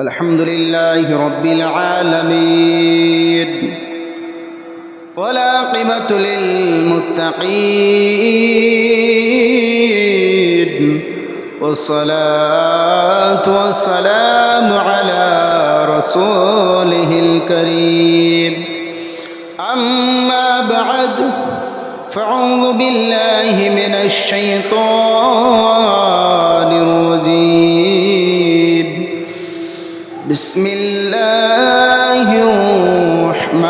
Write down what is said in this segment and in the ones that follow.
الحمد لله رب العالمين. والعاقبة للمتقين. والصلاة والسلام على رسوله الكريم. أما بعد فأعوذ بالله من الشيطان بسم الله الرحمن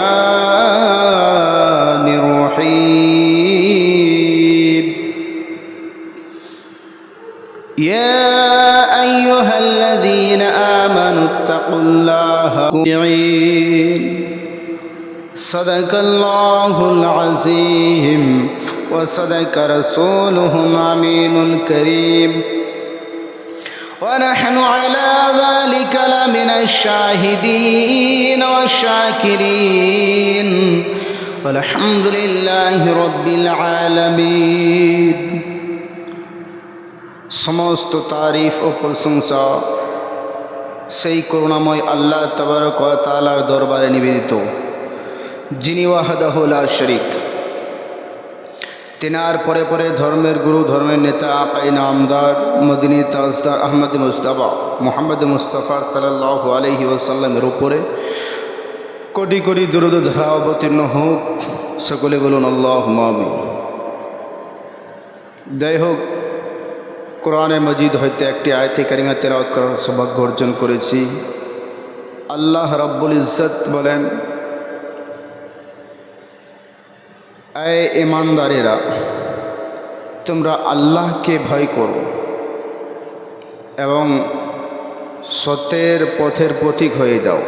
الرحيم. يا أيها الذين آمنوا اتقوا الله صدق الله العظيم. وصدق رسوله الأمين الكريم. ونحن على ذلك لمن الشاهدين والشاكرين والحمد لله رب العالمين সমস্ত তারিফ ও প্রশংসা সেই করুণাময় আল্লাহ তবরক তালার দরবারে নিবেদিত যিনি ওয়াহাদাহুল্লা শরিক তেনার পরে পরে ধর্মের গুরু, ধর্মের নেতা আকাই নামদার মদিনী তাজদার আহমদ মুস্তাফা, মোহাম্মদ মুস্তফা সাল্লাহ আলহি ওসাল্লামের উপরে কোটি কোটি দুরুদ ধারা অবতীর্ণ হোক, সকলে বলুন আল্লাহ মামি যাই হোক কোরআনে মজিদ হইতে একটি আয়তে কারিমা তেরাওয়াত করার সৌভাগ্য অর্জন করেছি। আল্লাহ রব্বুল ইজ্জত বলেন এ ইমানদারেরা, তোমরা আল্লাহকে ভয় করো এবং সত্যের পথের পথিক হয়ে যাও।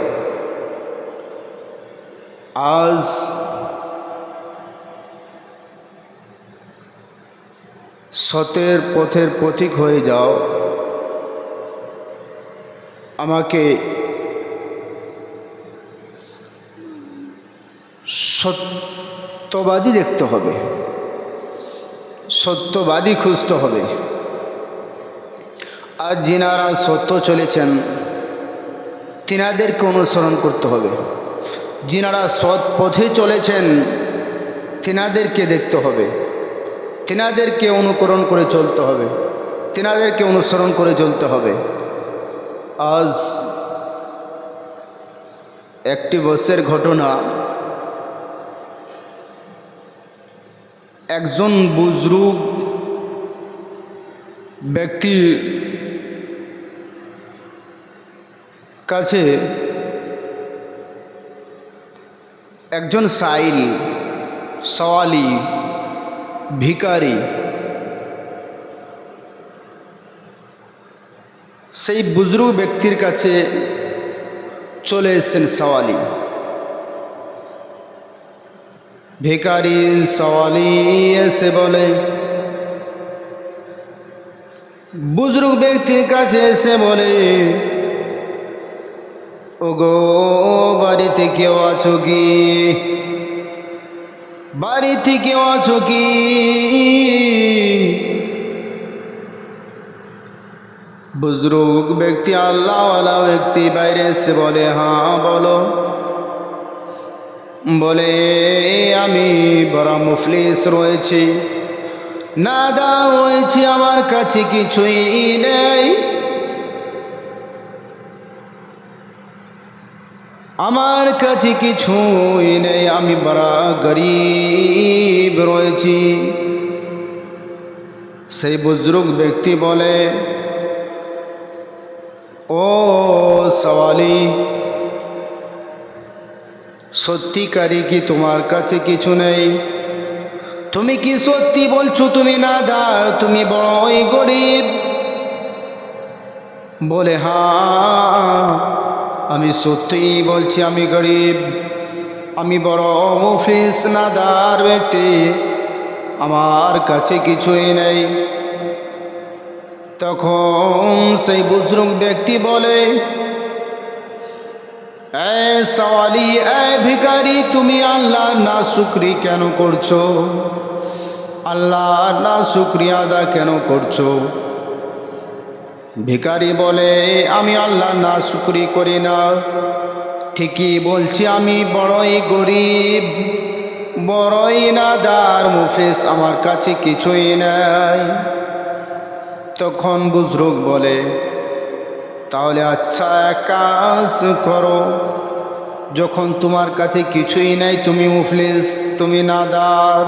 আজ সতের পথের পথিক হয়ে যাও। আমাকে সত্যবাদী দেখতে হবে। সত্যবাদী খুঁজতে হবে। আর যিনারা সত্য চলেছেন, তিনাদেরকে অনুসরণ করতে হবে। যিনারা সৎ পথে চলেছেন, তিনাদেরকে দেখতে হবে। তিনাদেরকে অনুকরণ করে চলতে হবে। তিনাদেরকে অনুসরণ করে চলতে হবে। আজ একটি বসের ঘটনা একজন বুজরুগ ব্যক্তির কাছে একজন সাইল, সওয়ালি ভিকারি সেই বুজরুগ ব্যক্তির কাছে চলে এসেছেন সওয়ালি। ভিকারি সওয়ালি এসে বলে, বুজরুগ ব্যক্তির কাছে এসে বলে ও গো বাড়িতে কেউ আছো কি? বাড়িতে কেউ আছো কি? বুজরুগ ব্যক্তি, আল্লাহওয়ালা ব্যক্তি বাইরে এসে বলে হ্যাঁ বলো। বলে, আমি বড় মুফলিস রয়েছি। না দা হয়েছি আমার কাছে কিছুই নেই। আমার কাছে কিছুই নেই, আমি বড় গরিব রয়েছি। সেই বুজরুগ ব্যক্তি বলে, ও সওয়ালি সত্যিকারই কি তোমার কাছে কিছু নেই? তুমি কি সত্যি বলছো তুমি না দার তুমি বড়ই গরিব। বলে হ্যাঁ আমি সত্যিই বলছি আমি গরিব। আমি বড় মুফিস নাদার ব্যক্তি। আমার কাছে কিছুই নেই। তখন সেই বুজরুগ ব্যক্তি বলে সওয়ালি এ ভিকারি তুমি আল্লাহ না শুক্রি কেন করছ? আল্লাহ না শুক্রিয়া আদা কেন করছ? ভিখারি বলে, আমি আল্লাহ না শুকরি করি না। ঠিকই বলছি, আমি বড়ই গরিব, বড়ই না নাদার মুফলিস আমার কাছে কিছুই নাই। তখন বুজরুক বলে তাহলে আচ্ছা এক কাজ করো। যখন তোমার কাছে কিছুই নাই, তুমি মুফলিস, তুমি নাদার,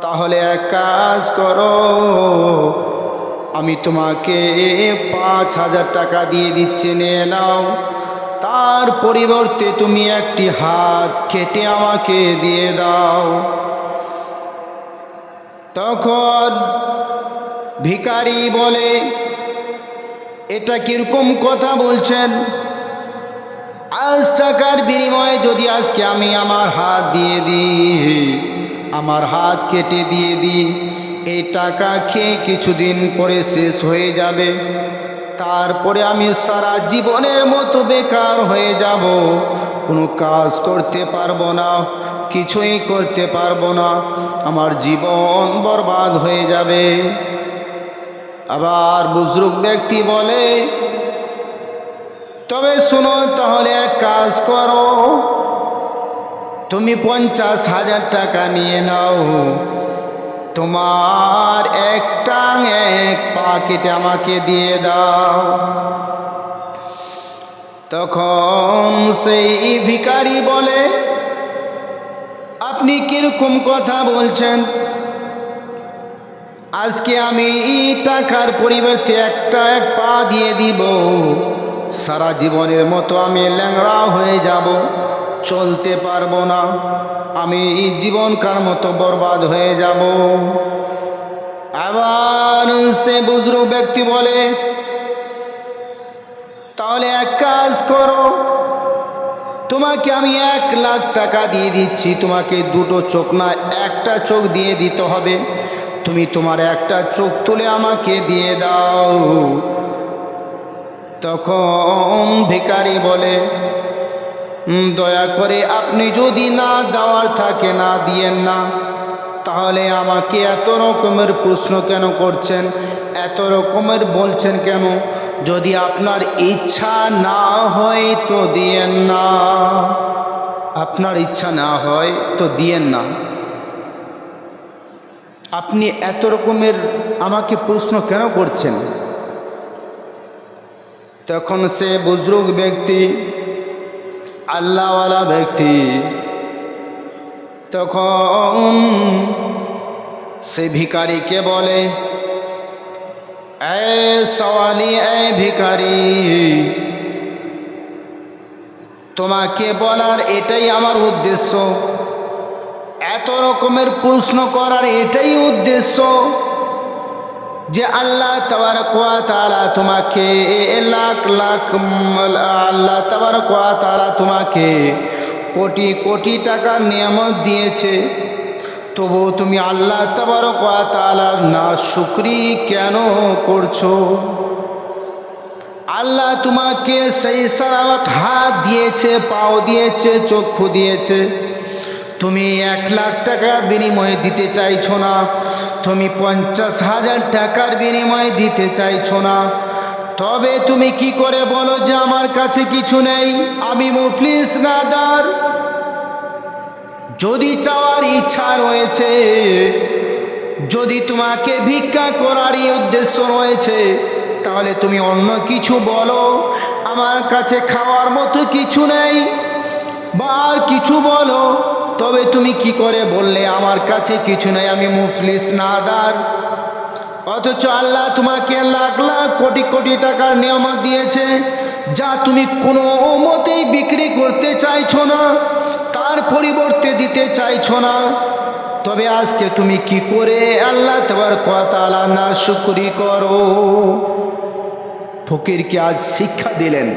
তাহলে এক কাজ করো। আমি তোমাকে পাঁচ হাজার টাকা দিয়ে দিচ্ছি, নিয়ে নাও। তার পরিবর্তে তুমি একটি হাত কেটে আমাকে দিয়ে দাও। তখন ভিখারি বলে এটা কীরকম কথা বলছেন? আজ টাকার বিনিময়ে যদি আজকে আমি আমার হাত দিয়ে দিই, আমার হাত কেটে দিয়ে দিই, এই টাকা খেয়ে কিছুদিন পরে শেষ হয়ে যাবে। তারপরে আমি সারা জীবনের মতো বেকার হয়ে যাব। কোনো কাজ করতে পারব না, কিছুই করতে পারব না। আমার জীবন বরবাদ হয়ে যাবে। আবার বুজরুক ব্যক্তি বলে, তবে শোনো তাহলে এক কাজ করো। তুমি পঞ্চাশ হাজার টাকা নিয়ে নাও। তোমার এক টাং এক পা কেটে আমাকে দিয়ে দাও। তখন সেই ভিকারি বলে, আপনি কীরকম কথা বলছেন? আজকে আমি টাকার পরিবর্তে একটা এক পা দিয়ে দিব। সারা জীবনের মতো আমি ল্যাংড়া হয়ে যাব। চলতে পারব না। আমি জীবনকার মতো বরবাদ হয়ে যাব। আবার সে বুজরু ব্যক্তি বলে, তাহলে এক কাজ করো। তোমাকে আমি এক লাখ টাকা দিয়ে দিচ্ছি। তোমাকে দুটো চোখ না, একটা চোখ দিয়ে দিতে হবে। তুমি তোমার একটা চোখ তুলে আমাকে দিয়ে দাও। তখন ভিকারি বলে "উম, দয়া করে আপনি যদি না দেওয়ার থাকে না দিয়েন না তাহলে আমাকে এত রকমের প্রশ্ন কেন করছেন? এত রকমের বলছেন কেন? যদি আপনার ইচ্ছা না হয় তো দিয়েন না। আপনার ইচ্ছা না হয় তো দিয়েন না। আপনি এত রকমের আমাকে প্রশ্ন কেন করছেন? তখন সে বুজরুগ ব্যক্তি, আল্লাহওয়ালা ব্যক্তি, তখন সে ভিকারিকে বলে, এ সওয়ালি, এ ভিকারি তোমাকে বলার এটাই আমার উদ্দেশ্য। এত রকমের প্রশ্ন করার এটাই উদ্দেশ্য যে আল্লাহ তাবার কোয়া তারা তোমাকে লাখ লাখ আল্লাহ তাবার কোয়া তারা তোমাকে কোটি কোটি টাকা নিয়ামত দিয়েছে। তবু তুমি আল্লাহ তাবার কোয়া তালার না শুক্রি কেন করছ? আল্লাহ তোমাকে সেই সারামত হাত দিয়েছে, পাও দিয়েছে, চক্ষু দিয়েছে। তুমি এক লাখ টাকার বিনিময়ে দিতে চাইছো না। তুমি পঞ্চাশ হাজার টাকার বিনিময়ে দিতে চাইছো না। তবে তুমি কি করে বলো যে আমার কাছে কিছু নেই? আমি মুফলিস নাদার যদি চাওয়ার ইচ্ছা রয়েছে, যদি তোমাকে ভিক্ষা করারই উদ্দেশ্য রয়েছে, তাহলে তুমি অন্য কিছু বলো। আমার কাছে খাওয়ার মতো কিছু নেই, বা আর কিছু বলো। তবে তুমি কি করে বললে? আমার কাছে কিছু নাই, আমি মুফলিস, নাদার। অথচ আল্লাহ তোমাকে লাখ লাখ কোটি কোটি টাকার নিয়ামত দিয়েছে, যা তুমি কোনো মতেই বিক্রি করতে চাইছো না, তার পরিবর্তে দিতে চাইছো না। তবে আজকে তুমি কি করে আল্লাহ তোমার কথা না শুক্রি করো? ফকিরকে আজ শিক্ষা দিলেন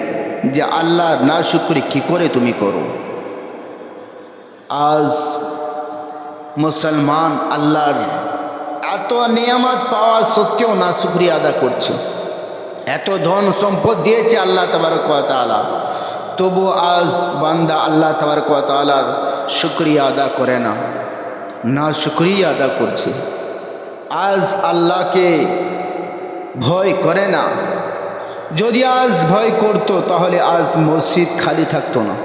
যে আল্লাহ না শুক্রি কি করে তুমি করো? আজ মুসলমান আল্লাহর এত নিয়ামত পাওয়া সত্ত্বেও না শুক্রিয়া আদা করছে। এত ধন সম্পদ দিয়েছে আল্লাহ তালা তবু আজ বান্দা আল্লাহ তালার শুক্রিয়া আদা করে না না শুক্রিয়া আদা করছে। আজ আল্লাহকে ভয় করে না। যদি আজ ভয় করতো তাহলে আজ মসজিদ খালি থাকতো না।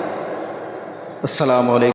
আসসালামু আলাইকুম।